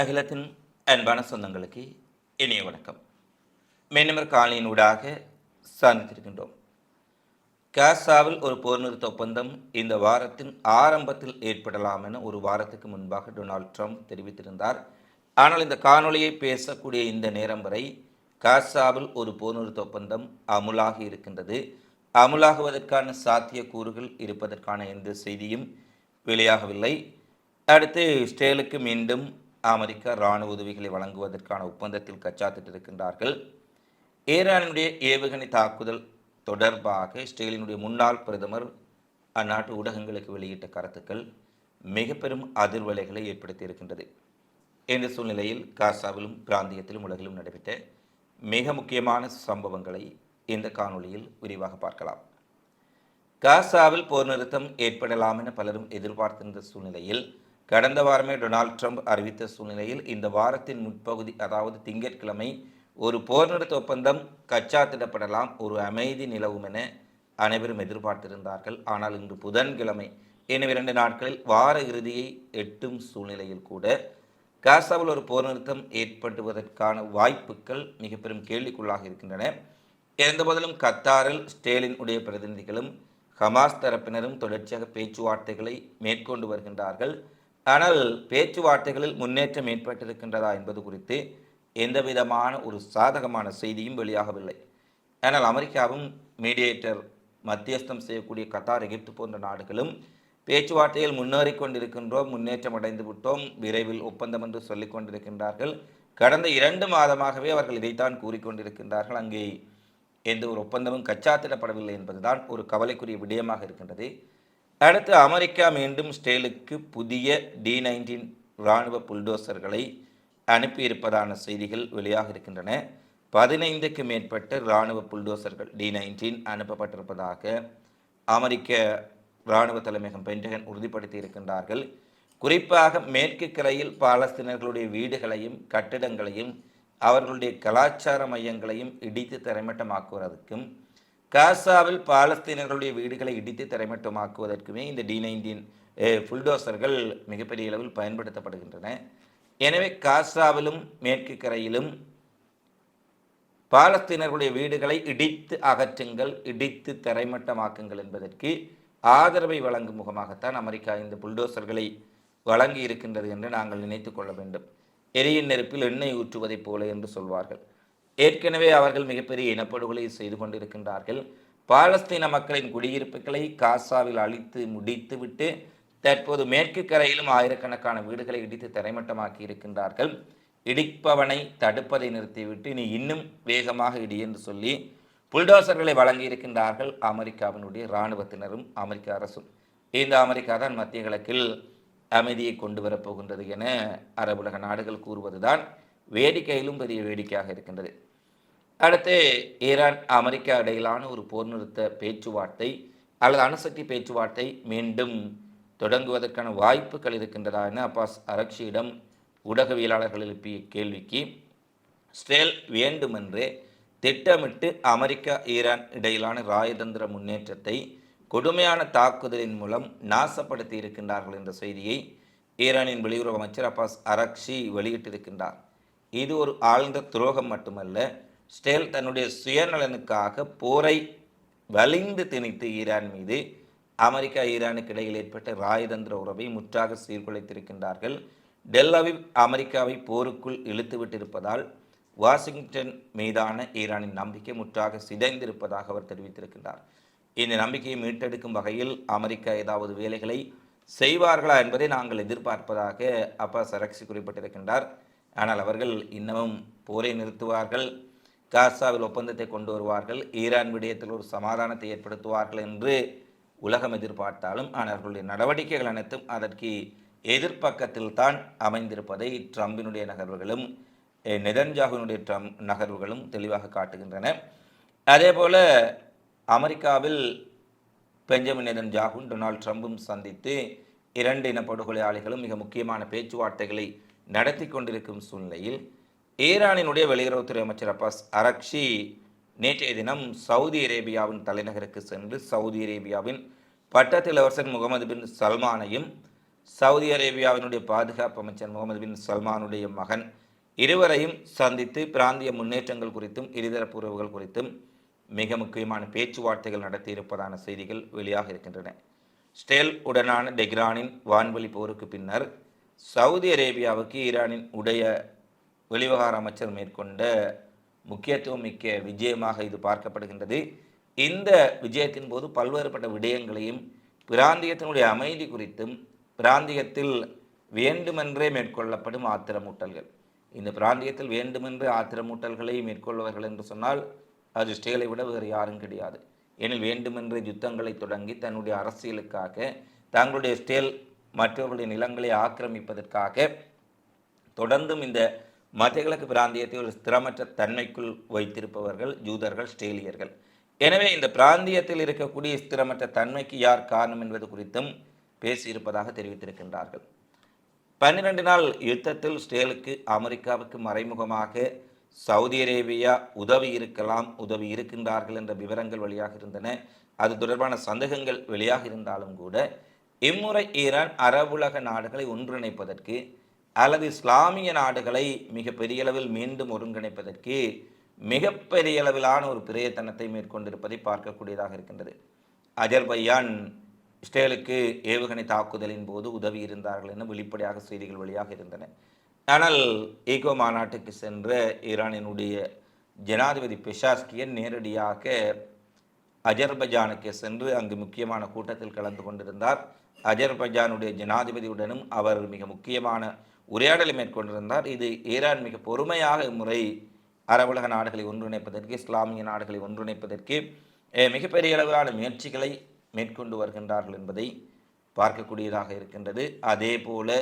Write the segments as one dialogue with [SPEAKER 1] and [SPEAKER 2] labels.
[SPEAKER 1] அகிலத்தின் அன்பான சொந்தங்களுக்கு இனிய வணக்கம். மேனமர் காலையின் ஊடாக சார்ந்திருக்கின்றோம். காசாவில் ஒரு போர் நிறுத்த ஒப்பந்தம் இந்த வாரத்தின் ஆரம்பத்தில் ஏற்படலாம் என ஒரு வாரத்துக்கு முன்பாக டொனால்ட் ட்ரம்ப் தெரிவித்திருந்தார். ஆனால் இந்த காணொலியை பேசக்கூடிய இந்த நேரம் வரை காசாவில் ஒரு போர் நிறுத்த ஒப்பந்தம் அமுலாகி இருக்கின்றது. அமுலாகுவதற்கான சாத்தியக்கூறுகள் இருப்பதற்கான எந்த செய்தியும் வெளியாகவில்லை. அடுத்து இஸ்ரேலுக்கு மீண்டும் அமெரிக்கா இராணுவ உதவிகளை வழங்குவதற்கான ஒப்பந்தத்தில் கச்சாத்திட்டிருக்கின்றார்கள் ஈரானுடைய ஏவுகணை தாக்குதல் தொடர்பாக இஸ்ரேலினுடைய முன்னாள் பிரதமர் அந்நாட்டு ஊடகங்களுக்கு வெளியிட்ட கருத்துக்கள் மிக பெரும் அதிர்வலைகளை ஏற்படுத்தி இருக்கின்றது. இந்த சூழ்நிலையில் காசாவிலும் பிராந்தியத்திலும் உலகிலும் நடைபெற்ற மிக முக்கியமான சம்பவங்களை இந்த காணொளியில் விரிவாக பார்க்கலாம். காசாவில் போர் நிறுத்தம் ஏற்படலாம் என பலரும் எதிர்பார்த்திருந்த சூழ்நிலையில் கடந்த வாரமே டொனால்ட் ட்ரம்ப் அறிவித்த சூழ்நிலையில் இந்த வாரத்தின் முற்பகுதி அதாவது திங்கட்கிழமை ஒரு போர் நிறுத்த ஒப்பந்தம் கச்சாத்திடப்படலாம் ஒரு அமைதி நிலவும் என அனைவரும் எதிர்பார்த்திருந்தார்கள். ஆனால் இன்று புதன்கிழமை எனவே இரண்டு நாட்களில் வார இறுதியை எட்டும் சூழ்நிலையில் கூட காசாவில் ஒரு போர் நிறுத்தம் ஏற்படுவதற்கான வாய்ப்புகள் மிக பெரும் கேள்விக்குள்ளாக இருக்கின்றன. இருந்தபோதிலும் கத்தாரில் ஸ்டேலின் உடைய பிரதிநிதிகளும் ஹமாஸ் தரப்பினரும் தொடர்ச்சியாக பேச்சுவார்த்தைகளை மேற்கொண்டு வருகின்றார்கள். ஆனால் பேச்சுவார்த்தைகளில் முன்னேற்றம் ஏற்பட்டிருக்கின்றதா என்பது குறித்து எந்தவிதமான ஒரு சாதகமான செய்தியும் வெளியாகவில்லை. ஆனால் அமெரிக்காவும் மீடியேட்டர் மத்தியஸ்தம் செய்யக்கூடிய கத்தார் எகிப்து போன்ற நாடுகளும் பேச்சுவார்த்தையில் முன்னேறி கொண்டிருக்கின்றோம் முன்னேற்றம் அடைந்து விட்டோம் விரைவில் ஒப்பந்தம் என்று சொல்லிக் கொண்டிருக்கின்றார்கள். கடந்த இரண்டு மாதமாகவே அவர்கள் இதைத்தான் கூறிக்கொண்டிருக்கின்றார்கள் அங்கே எந்த ஒரு ஒப்பந்தமும் கச்சாத்திடப்படவில்லை என்பதுதான் ஒரு கவலைக்குரிய விடயமாக இருக்கின்றது. அடுத்து அமெரிக்கா மீண்டும் ஸ்டேலுக்கு புதிய டி நைன்டீன் இராணுவ புல்டோசர்களை அனுப்பியிருப்பதான செய்திகள் வெளியாக இருக்கின்றன. பதினைந்துக்கு மேற்பட்ட இராணுவ புல்டோசர்கள் டி நைன்டீன் அனுப்பப்பட்டிருப்பதாக அமெரிக்க இராணுவ தலைமையகம் பென்டகன் உறுதிப்படுத்தி இருக்கின்றார்கள். குறிப்பாக மேற்கு கரையில் பாலஸ்தீனர்களுடைய வீடுகளையும் கட்டிடங்களையும் அவர்களுடைய கலாச்சார மையங்களையும் இடித்து தரைமட்டமாக்குவதற்கும் காசாவில் பாலஸ்தீனர்களுடைய வீடுகளை இடித்து தரைமட்டமாக்குவதற்குமே இந்த டி நைன்டீன் புல்டோசர்கள் மிகப்பெரிய அளவில் பயன்படுத்தப்படுகின்றன. எனவே காசாவிலும் மேற்கு கரையிலும் பாலஸ்தீனர்களுடைய வீடுகளை இடித்து அகற்றுங்கள் இடித்து தரைமட்டமாக்குங்கள் என்பதற்கு ஆதரவை வழங்கும் முகமாகத்தான் அமெரிக்கா இந்த புல்டோசர்களை வழங்கி இருக்கின்றது என்று நாங்கள் நினைத்து கொள்ள வேண்டும். எரியின் நெருப்பில் எண்ணெய் ஊற்றுவதைப் போல என்று சொல்வார்கள். ஏற்கனவே அவர்கள் மிகப்பெரிய இனப்படுகொலை செய்து கொண்டிருக்கின்றார்கள். பாலஸ்தீன மக்களின் குடியிருப்புகளை காசாவில் அழித்து முடித்துவிட்டு தற்போது மேற்கு கரையிலும் ஆயிரக்கணக்கான வீடுகளை இடித்து தரைமட்டமாக்கி இருக்கின்றார்கள். இடிப்பவனை தடுப்பதை நிறுத்திவிட்டு நீ இன்னும் வேகமாக இடி என்று சொல்லி புல்டோசர்களை வழங்கியிருக்கின்றார்கள் அமெரிக்காவினுடைய இராணுவத்தினரும் அமெரிக்க அரசும். இந்த அமெரிக்கா தான் மத்திய கிழக்கில் அமைதியை கொண்டு வரப்போகின்றது என அரபுலக நாடுகள் கூறுவதுதான் வேடிக்கையிலும் பெரிய வேடிக்கையாக இருக்கின்றது. அடுத்து ஈரான் அமெரிக்கா இடையிலான ஒரு போர் நிறுத்த பேச்சுவார்த்தை அல்லது அணுசக்தி பேச்சுவார்த்தை மீண்டும் தொடங்குவதற்கான வாய்ப்புகள் இருக்கின்றதா என அப்பாஸ் அரக்ஷியிடம் ஊடகவியலாளர்கள் எழுப்பிய கேள்விக்கு ஸ்ட்ரேல் வேண்டுமென்றே திட்டமிட்டு அமெரிக்கா ஈரான் இடையிலான ராயதந்திர முன்னேற்றத்தை கொடுமையான தாக்குதலின் மூலம் நாசப்படுத்தி இருக்கின்றார்கள் என்ற செய்தியை ஈரானின் வெளியுறவு அமைச்சர் அப்பாஸ் அரக்ஷி வெளியிட்டிருக்கின்றார். இது ஒரு ஆழ்ந்த துரோகம் மட்டுமல்ல ஸ்டேல் தன்னுடைய சுயநலனுக்காக போரை வலிந்து திணித்து ஈரான் மீது அமெரிக்கா ஈரானுக்கு இடையில் ஏற்பட்ட ராயதந்திர உறவை முற்றாக சீர்குலைத்திருக்கின்றார்கள். டெல்லவிவ் அமெரிக்காவை போருக்குள் இழுத்துவிட்டிருப்பதால் வாஷிங்டன் மீதான ஈரானின் நம்பிக்கை முற்றாக சிதைந்திருப்பதாக அவர் தெரிவித்திருக்கின்றார். இந்த நம்பிக்கையை மீட்டெடுக்கும் வகையில் அமெரிக்கா ஏதாவது வேலைகளை செய்வார்களா என்பதை நாங்கள் எதிர்பார்ப்பதாக அப்பா சரக்சி குறிப்பிட்டிருக்கின்றார். ஆனால் அவர்கள் இன்னமும் போரை நிறுத்துவார்கள். காசாவில் ஒப்பந்தத்தை கொண்டு வருவார்கள் ஈரான் விடயத்தில் ஒரு சமாதானத்தை ஏற்படுத்துவார்கள் என்று உலகம் எதிர்பார்த்தாலும் ஆனால் அவர்களுடைய நடவடிக்கைகள் அனைத்தும் அதற்கு எதிர்ப்பக்கத்தில் தான் அமைந்திருப்பதை ட்ரம்பினுடைய நகர்வுகளும் நெதன்ஜாகுனுடைய ட்ரம் நகர்வுகளும் தெளிவாக காட்டுகின்றன. அதேபோல் அமெரிக்காவில் பெஞ்சமின் நெதன்ஜாகும் டொனால்ட் ட்ரம்பும் சந்தித்து இரண்டு இன படுகொலையாளிகளும் மிக முக்கியமான பேச்சுவார்த்தைகளை நடத்தி கொண்டிருக்கும் சூழ்நிலையில் ஈரானினுடைய வெளியுறவுத்துறை அமைச்சர் அப்பாஸ் அரக்ஷி நேற்றைய தினம் சவுதி அரேபியாவின் தலைநகருக்கு சென்று சவுதி அரேபியாவின் பட்டத்து முகமது பின் சல்மானையும் சவுதி அரேபியாவினுடைய பாதுகாப்பு அமைச்சர் முகமது பின் சல்மானுடைய மகன் இருவரையும் சந்தித்து பிராந்திய முன்னேற்றங்கள் குறித்தும் இருதரப்பு உறவுகள் குறித்தும் மிக முக்கியமான பேச்சுவார்த்தைகள் நடத்தியிருப்பதான செய்திகள் வெளியாக இருக்கின்றன. ஸ்டேல் உடனான டெக்ரானின் வான்வெளி போருக்கு பின்னர் சவுதி அரேபியாவுக்கு ஈரானின் உடைய வெளிவகார அமைச்சர் மேற்கொண்ட முக்கியத்துவம் மிக்க விஜயமாக இது பார்க்கப்படுகின்றது. இந்த விஜயத்தின் போது பல்வேறுபட்ட விடயங்களையும் பிராந்தியத்தினுடைய அமைதி குறித்தும் பிராந்தியத்தில் வேண்டுமென்றே மேற்கொள்ளப்படும் ஆத்திரமூட்டல்கள். இந்த பிராந்தியத்தில் வேண்டுமென்றே ஆத்திரமூட்டல்களை மேற்கொள்வார்கள் என்று சொன்னால் அது ஸ்டேலை விட வேறு யாரும் கிடையாது. எனில் வேண்டுமென்றே யுத்தங்களை தொடங்கி தன்னுடைய அரசியலுக்காக தங்களுடைய ஸ்டேல் மற்றவர்களுடைய நிலங்களை ஆக்கிரமிப்பதற்காக தொடர்ந்தும் இந்த மத்தியகிழக்கு பிராந்தியத்தை ஒரு ஸ்திரமற்ற தன்மைக்குள் வைத்திருப்பவர்கள் ஜூதர்கள் ஸ்டேலியர்கள் எனவே இந்த பிராந்தியத்தில் இருக்கக்கூடிய ஸ்திரமற்ற தன்மைக்கு யார் காரணம் என்பது குறித்தும் பேசியிருப்பதாக தெரிவித்திருக்கின்றார்கள். பன்னிரண்டு நாள் யுத்தத்தில் ஸ்டேலுக்கு அமெரிக்காவுக்கு மறைமுகமாக சவுதி அரேபியா உதவி இருக்கலாம் உதவி இருக்கின்றார்கள் என்ற விவரங்கள் வெளியாக இருந்தன. அது தொடர்பான சந்தேகங்கள் வெளியாக இருந்தாலும் கூட இம்முறை ஈரான் அரபுலக நாடுகளை ஒன்றிணைப்பதற்கு அல்லது இஸ்லாமிய நாடுகளை மிகப்பெரிய அளவில் மீண்டும் ஒருங்கிணைப்பதற்கு மிகப்பெரிய அளவிலான ஒரு பிரயத்தனத்தை மேற்கொண்டிருப்பதை பார்க்கக்கூடியதாக இருக்கின்றது. அஜர்பையான் இஸ்ரேலுக்கு ஏவுகணை தாக்குதலின் போது உதவி இருந்தார்கள் என வெளிப்படையாக செய்திகள் வழியாக இருந்தன. ஆனால் ஈகோ மாநாட்டுக்கு சென்ற ஈரானினுடைய ஜனாதிபதி பெஷாஸ்கியன் நேரடியாக அஜர்பஜானுக்கு சென்று அங்கு முக்கியமான கூட்டத்தில் கலந்து கொண்டிருந்தார். அஜர்பஜானுடைய ஜனாதிபதியுடனும் அவர் மிக முக்கியமான உரையாடலை மேற்கொண்டிருந்தார். இது ஈரான் மிக பொறுமையாக இம்முறை அரபுலக நாடுகளை ஒன்றிணைப்பதற்கு இஸ்லாமிய நாடுகளை ஒன்றிணைப்பதற்கு மிகப்பெரிய அளவிலான முயற்சிகளை மேற்கொண்டு வருகின்றார்கள் என்பதை பார்க்கக்கூடியதாக இருக்கின்றது. அதே போல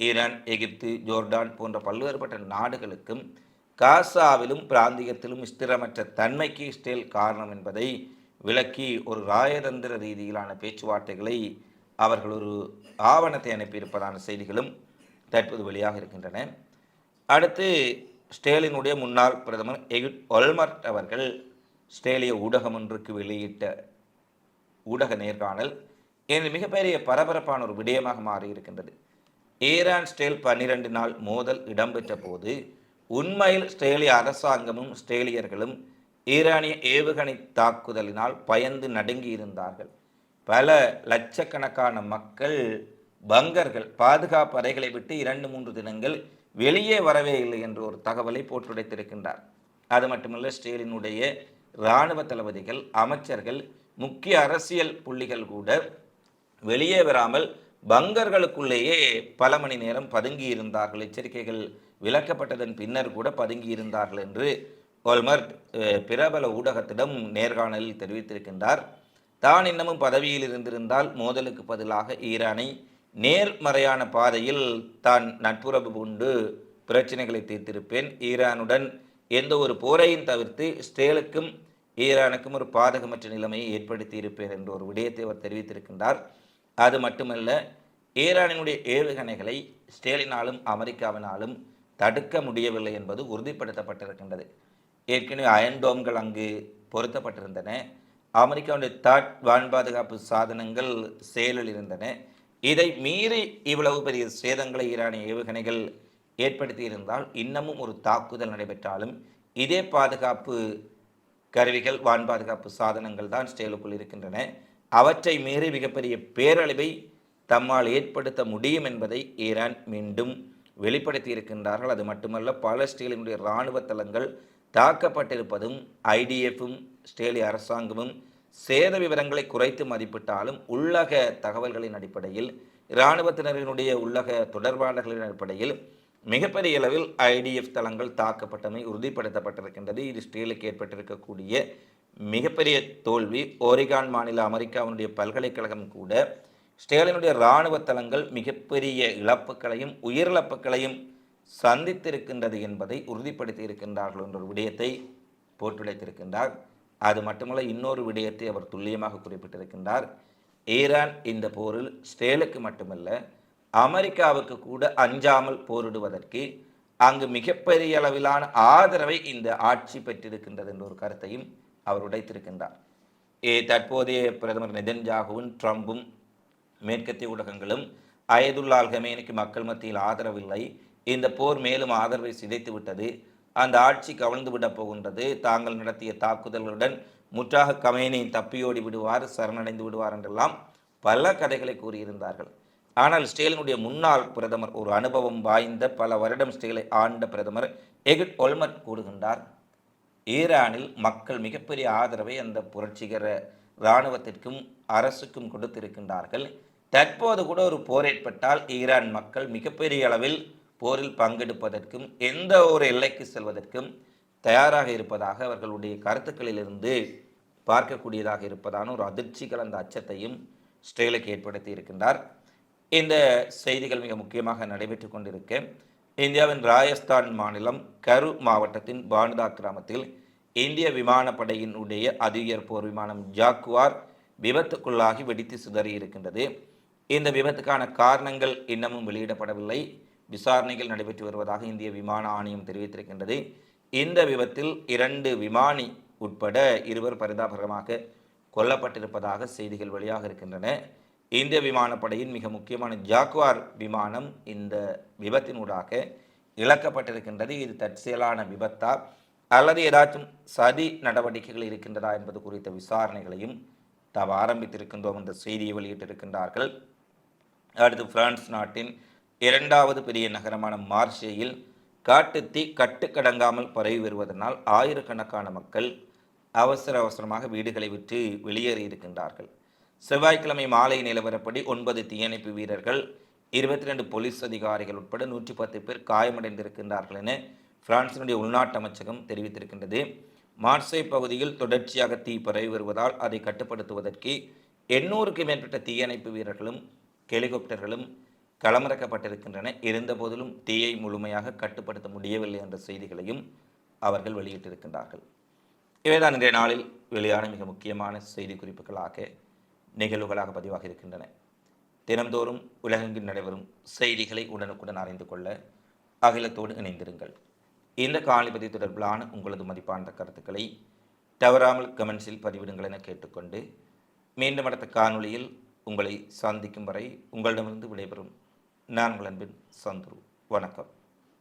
[SPEAKER 1] ஈரான் எகிப்து ஜோர்டான் போன்ற பல்வேறுபட்ட நாடுகளுக்கும் காசாவிலும் பிராந்தியத்திலும் ஸ்திரமற்ற தன்மைக்கு இஸ்ரேல் காரணம் என்பதை விளக்கி ஒரு ராயதந்திர ரீதியிலான பேச்சுவார்த்தைகளை அவர்கள் ஒரு ஆவணத்தை அனுப்பியிருப்பதான செய்திகளும் தற்போது வெளியாக இருக்கின்றன. அடுத்து ஸ்டேலினுடைய முன்னாள் பிரதமர் எகிட் ஒல்மர்ட் அவர்கள் ஸ்டேலிய ஊடகம் ஒன்றுக்கு வெளியிட்ட ஊடக நேர்காணல் எனது மிகப்பெரிய பரபரப்பான ஒரு விடயமாக மாறி இருக்கின்றது ஈரான் ஸ்டேல் பன்னிரண்டு நாள் மோதல் இடம்பெற்ற போது உண்மையில் ஸ்டேலிய அரசாங்கமும் ஸ்டேலியர்களும் ஈரானிய ஏவுகணை தாக்குதலினால் பயந்து நடுங்கி இருந்தார்கள் பல லட்சக்கணக்கான மக்கள் பங்கர்கள் பாதுகாப்பு அறைகளை விட்டு இரண்டு மூன்று தினங்கள் வெளியே வரவே இல்லை என்று ஒரு தகவலை போட்டுடைத்திருக்கின்றார். அது மட்டுமல்ல ஸ்டேலினுடைய இராணுவ தளபதிகள் அமைச்சர்கள் முக்கிய அரசியல் புள்ளிகள் கூட வெளியே வராமல் பங்கர்களுக்குள்ளேயே பல மணி நேரம் பதுங்கி இருந்தார்கள் எச்சரிக்கைகள் விலக்கப்பட்டதன் பின்னர் கூட பதுங்கி இருந்தார்கள் என்று ஓல்மர்ட் பிரபல ஊடகத்திடம் நேர்காணலில் தெரிவித்திருக்கின்றார். தான் இன்னமும் பதவியில் இருந்திருந்தால் மோதலுக்கு பதிலாக ஈரானை நேர்மறையான பாதையில் தான் நட்புறவு கொண்டு பிரச்சனைகளை தீர்த்திருப்பேன். ஈரானுடன் எந்த ஒரு போரையும் தவிர்த்து ஸ்டேலுக்கும் ஈரானுக்கும் ஒரு பாதகமற்ற நிலைமையை ஏற்படுத்தி இருப்பேன் என்ற ஒரு விடயத்தை அவர் தெரிவித்திருக்கின்றார். அது மட்டுமல்ல ஈரானினுடைய ஏவுகணைகளை ஸ்டேலினாலும் அமெரிக்காவினாலும் தடுக்க முடியவில்லை என்பது உறுதிப்படுத்தப்பட்டிருக்கின்றது. ஏற்கனவே அயன்டோம்கள் அங்கு பொருத்தப்பட்டிருந்தன. அமெரிக்காவுடைய தாட் வான் பாதுகாப்பு சாதனங்கள் செயலில் இருந்தன. இதை மீறி இவ்வளவு பெரிய சேதங்களை ஈரானிய ஏவுகணைகள் ஏற்படுத்தியிருந்தால் இன்னமும் ஒரு தாக்குதல் நடைபெற்றாலும் இதே பாதுகாப்பு கருவிகள் வான் பாதுகாப்பு சாதனங்கள் தான் ஸ்டேலுக்குள் இருக்கின்றன. அவற்றை மீறி மிகப்பெரிய பேரழிவை தம்மால் ஏற்படுத்த முடியும் என்பதை ஈரான் மீண்டும் வெளிப்படுத்தி இருக்கின்றார்கள். அது மட்டுமல்ல பல ஸ்டேலினுடைய இராணுவ தளங்கள் தாக்கப்பட்டிருப்பதும் ஐடிஎஃப்பும் ஸ்டேலிய அரசாங்கமும் சேத விவரங்களை குறைத்து மதிப்பிட்டாலும் உள்ளக தகவல்களின் அடிப்படையில் இராணுவத்தினரினுடைய உள்ளக தொடர்பாளர்களின் அடிப்படையில் மிகப்பெரிய அளவில் ஐடிஎஃப் தளங்கள் தாக்கப்பட்டமை உறுதிப்படுத்தப்பட்டிருக்கின்றது. இது ஸ்டீலுக்கு ஏற்பட்டிருக்கக்கூடிய மிகப்பெரிய தோல்வி. ஓரிகான் மாநில அமெரிக்காவினுடைய பல்கலைக்கழகம் கூட ஸ்டேலினுடைய இராணுவ தளங்கள் மிகப்பெரிய இழப்புகளையும் உயிரிழப்புகளையும் சந்தித்திருக்கின்றது என்பதை உறுதிப்படுத்தி இருக்கின்றார்கள் என்ற ஒரு விடயத்தை போட்டுடைத்திருக்கின்றார். அது மட்டுமல்ல இன்னொரு விடயத்தை அவர் துல்லியமாக குறிப்பிட்டிருக்கின்றார். ஈரான் இந்த போரில் ஸ்டேலுக்கு மட்டுமல்ல அமெரிக்காவுக்கு கூட அஞ்சாமல் போரிடுவதற்கு அங்கு மிகப்பெரிய அளவிலான ஆதரவை இந்த ஆட்சி பெற்றிருக்கின்றது என்ற ஒரு கருத்தையும் அவர் உடைத்திருக்கின்றார். ஏ தற்போதைய பிரதமர் நெதன்ஜாகுவும் ட்ரம்பும் மேற்கத்திய ஊடகங்களும் அயதுல்லா அல்கமேனிக்கு மக்கள் மத்தியில் ஆதரவில்லை. இந்த போர் மேலும் ஆதரவை சிதைத்து விட்டது. அந்த ஆட்சி கவிழ்ந்து விடப் போகின்றது. தாங்கள் நடத்திய தாக்குதல்களுடன் முற்றாக கமேனி தப்பியோடி விடுவார் சரணடைந்து விடுவார் என்றெல்லாம் பல கதைகளை கூறியிருந்தார்கள். ஆனால் ஸ்டேலினுடைய முன்னாள் பிரதமர் ஒரு அனுபவம் வாய்ந்த பல வருடம் ஸ்டேலை ஆண்ட பிரதமர் எகிட் ஒல்மட் கூறுகின்றார் ஈரானில் மக்கள் மிகப்பெரிய ஆதரவை அந்த புரட்சிகர இராணுவத்திற்கும் அரசுக்கும் கொடுத்திருக்கின்றார்கள். தற்போது கூட ஒரு போர் ஏற்பட்டால் ஈரான் மக்கள் மிகப்பெரிய அளவில் போரில் பங்கெடுப்பதற்கும் எந்த ஒரு எல்லைக்கு செல்வதற்கும் தயாராக இருப்பதாக அவர்களுடைய கருத்துக்களிலிருந்து பார்க்கக்கூடியதாக இருப்பதான ஒரு அதிர்ச்சி கலந்த அச்சத்தையும் ஸ்ட்ரேலுக்கு ஏற்படுத்தி இருக்கின்றார். இந்த செய்திகள் மிக முக்கியமாக நடைபெற்று கொண்டிருக்க இந்தியாவின் ராஜஸ்தான் மாநிலம் கரு மாவட்டத்தின் பானுதா கிராமத்தில் இந்திய விமானப்படையினுடைய அதிகர் போர் விமானம் ஜாக்குவார் விபத்துக்குள்ளாகி வெடித்து சிதறி இருக்கின்றது இந்த விபத்துக்கான காரணங்கள் இன்னமும் வெளியிடப்படவில்லை. விசாரணைகள் நடைபெற்று வருவதாக இந்திய விமான ஆணையம் தெரிவித்திருக்கின்றது. இந்த விபத்தில் இரண்டு விமானி உட்பட இருவர் பரிதாபகரமாக கொல்லப்பட்டிருப்பதாக செய்திகள் வெளியாக இருக்கின்றன. இந்திய விமானப்படையின் மிக முக்கியமான ஜாக்வார் விமானம் இந்த விபத்தினூடாக இழக்கப்பட்டிருக்கின்றது. இது தற்செயலான விபத்தா அல்லது ஏதாச்சும் சதி நடவடிக்கைகள் இருக்கின்றதா என்பது குறித்த விசாரணைகளையும் தாம் ஆரம்பித்திருக்கின்றோம் என்ற செய்தியை வெளியிட்டிருக்கின்றார்கள். அடுத்து பிரான்ஸ் நாட்டின் இரண்டாவது பெரிய நகரமான மார்ஷேயில் காட்டுத்தீ கட்டுக்கடங்காமல் பரவி வருவதனால் ஆயிரக்கணக்கான மக்கள் அவசர அவசரமாக வீடுகளை விட்டு வெளியேறி இருக்கின்றார்கள். செவ்வாய்க்கிழமை மாலை நிலவரப்படி ஒன்பது தீயணைப்பு வீரர்கள் இருபத்தி ரெண்டு போலீஸ் அதிகாரிகள் உட்பட நூற்றி பத்து பேர் காயமடைந்திருக்கின்றார்கள் என பிரான்சினுடைய உள்நாட்டு அமைச்சகம் தெரிவித்திருக்கின்றது. மார்சே பகுதியில் தொடர்ச்சியாக தீ பரவி வருவதால் அதை கட்டுப்படுத்துவதற்கு எண்ணூறுக்கு மேற்பட்ட தீயணைப்பு வீரர்களும் ஹெலிகாப்டர்களும் களமிறக்கப்பட்டிருக்கின்றன. இருந்தபோதிலும் தீயை முழுமையாக கட்டுப்படுத்த முடியவில்லை என்ற செய்திகளையும் அவர்கள் வெளியிட்டிருக்கின்றார்கள். இவைதான் இன்றைய நாளில் வெளியான மிக முக்கியமான செய்தி குறிப்புகளாக நிகழ்வுகளாக பதிவாக இருக்கின்றன. தினம்தோறும் உலகெங்கில் நடைபெறும் செய்திகளை உடனுக்குடன் அறிந்து கொள்ள அகிலத்தோடு இணைந்திருங்கள். இந்த காலிபதி தொடர்பிலான உங்களது மதிப்பான கருத்துக்களை தவறாமல் கமெண்ட்ஸில் பதிவிடுங்கள் என கேட்டுக்கொண்டு மீண்டும் அடுத்த காணொளியில் உங்களை சந்திக்கும் வரை உங்களிடமிருந்து விடைபெறும் நான் உங்கள் அன்பின் சந்துரு. வணக்கம்.